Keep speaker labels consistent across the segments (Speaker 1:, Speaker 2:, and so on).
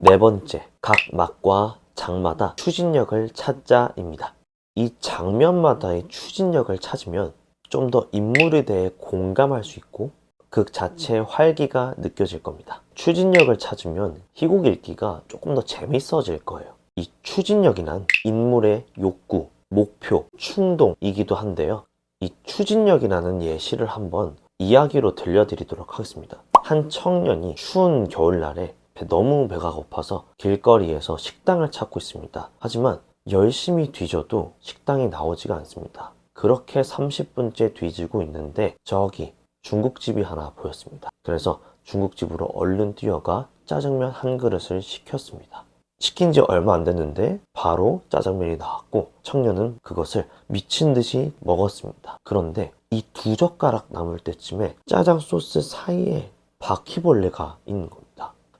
Speaker 1: 네 번째, 각 막과 장마다 추진력을 찾자입니다. 이 장면마다의 추진력을 찾으면 좀 더 인물에 대해 공감할 수 있고 극 자체의 활기가 느껴질 겁니다. 추진력을 찾으면 희곡 읽기가 조금 더 재밌어질 거예요. 이 추진력이란 인물의 욕구, 목표, 충동이기도 한데요. 이 추진력이라는 예시를 한번 이야기로 들려드리도록 하겠습니다. 한 청년이 추운 겨울날에 배- 너무 배가 고파서 길거리에서 식당을 찾고 있습니다. 하지만 열심히 뒤져도 식당이 나오지가 않습니다. 그렇게 30분째 뒤지고 있는데 저기 중국집이 하나 보였습니다. 그래서 중국집으로 얼른 뛰어가 짜장면 한 그릇을 시켰습니다. 시킨 지 얼마 안 됐는데 바로 짜장면이 나왔고 청년은 그것을 미친 듯이 먹었습니다. 그런데 이 두 젓가락 남을 때쯤에 짜장 소스 사이에 바퀴벌레가 있는 겁니다.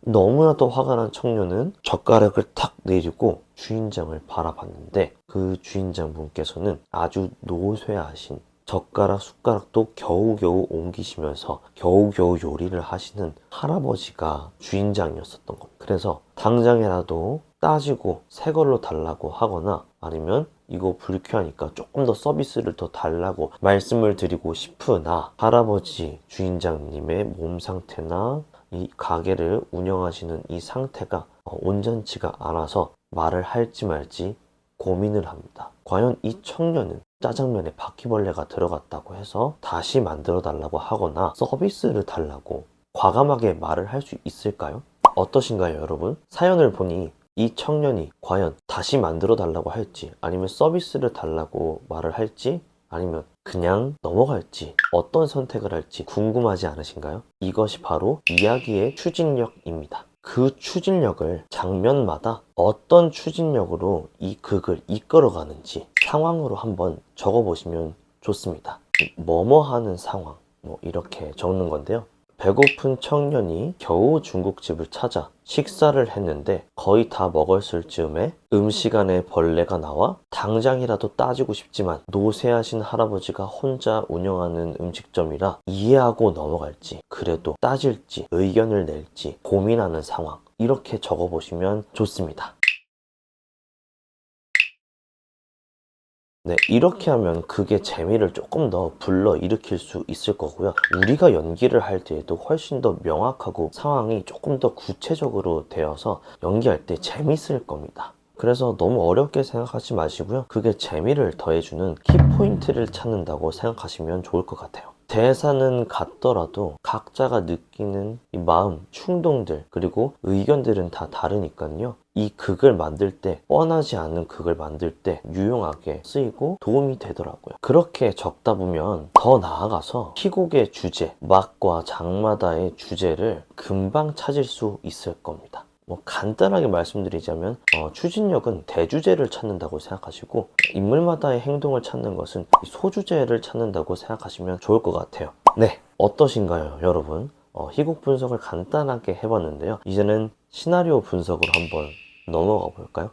Speaker 1: 너무나도 화가 난 청년은 젓가락을 탁 내리고 주인장을 바라봤는데 그 주인장 분께서는 아주 노쇠하신 젓가락 숟가락도 겨우겨우 옮기시면서 겨우겨우 요리를 하시는 할아버지가 주인장이었었던 겁니다. 그래서 당장이라도 따지고 새 걸로 달라고 하거나 아니면 이거 불쾌하니까 조금 더 서비스를 더 달라고 말씀을 드리고 싶으나 할아버지 주인장님의 몸 상태나 이 가게를 운영하시는 이 상태가 어, 온전치가 않아서 말을 할지 말지 고민을 합니다. 과연 이 청년은 짜장면에 바퀴벌레가 들어갔다고 해서 다시 만들어 달라고 하거나 서비스를 달라고 과감하게 말을 할 수 있을까요? 어떠신가요, 여러분? 사연을 보니 이 청년이 과연 다시 만들어 달라고 할지 아니면 서비스를 달라고 말을 할지 아니면 그냥 넘어갈지 어떤 선택을 할지 궁금하지 않으신가요? 이것이 바로 이야기의 추진력입니다. 그 추진력을 장면마다 어떤 추진력으로 이 극을 이끌어가는지 상황으로 한번 적어보시면 좋습니다. 뭐뭐 하는 상황, 뭐 이렇게 적는 건데요. 배고픈 청년이 겨우 중국집을 찾아 식사를 했는데 거의 다 먹었을 즈음에 음식 안에 벌레가 나와 당장이라도 따지고 싶지만 노쇠하신 할아버지가 혼자 운영하는 음식점이라 이해하고 넘어갈지 그래도 따질지 의견을 낼지 고민하는 상황 이렇게 적어보시면 좋습니다. 네, 이렇게 하면 그게 재미를 조금 더 불러 일으킬 수 있을 거고요. 우리가 연기를 할 때에도 훨씬 더 명확하고 상황이 조금 더 구체적으로 되어서 연기할 때 재밌을 겁니다. 그래서 너무 어렵게 생각하지 마시고요. 그게 재미를 더해주는 키포인트를 찾는다고 생각하시면 좋을 것 같아요. 대사는 같더라도 각자가 느끼는 이 마음, 충동들, 그리고 의견들은 다 다르니까요. 이 극을 만들 때, 뻔하지 않은 극을 만들 때 유용하게 쓰이고 도움이 되더라고요. 그렇게 적다 보면 더 나아가서 희곡의 주제, 막과 장마다의 주제를 금방 찾을 수 있을 겁니다. 뭐 간단하게 말씀드리자면 어, 추진력은 대주제를 찾는다고 생각하시고 인물마다의 행동을 찾는 것은 이 소주제를 찾는다고 생각하시면 좋을 것 같아요. 네, 어떠신가요, 여러분? 어, 희곡 분석을 간단하게 해봤는데요. 이제는 시나리오 분석으로 한번 넘어가 볼까요?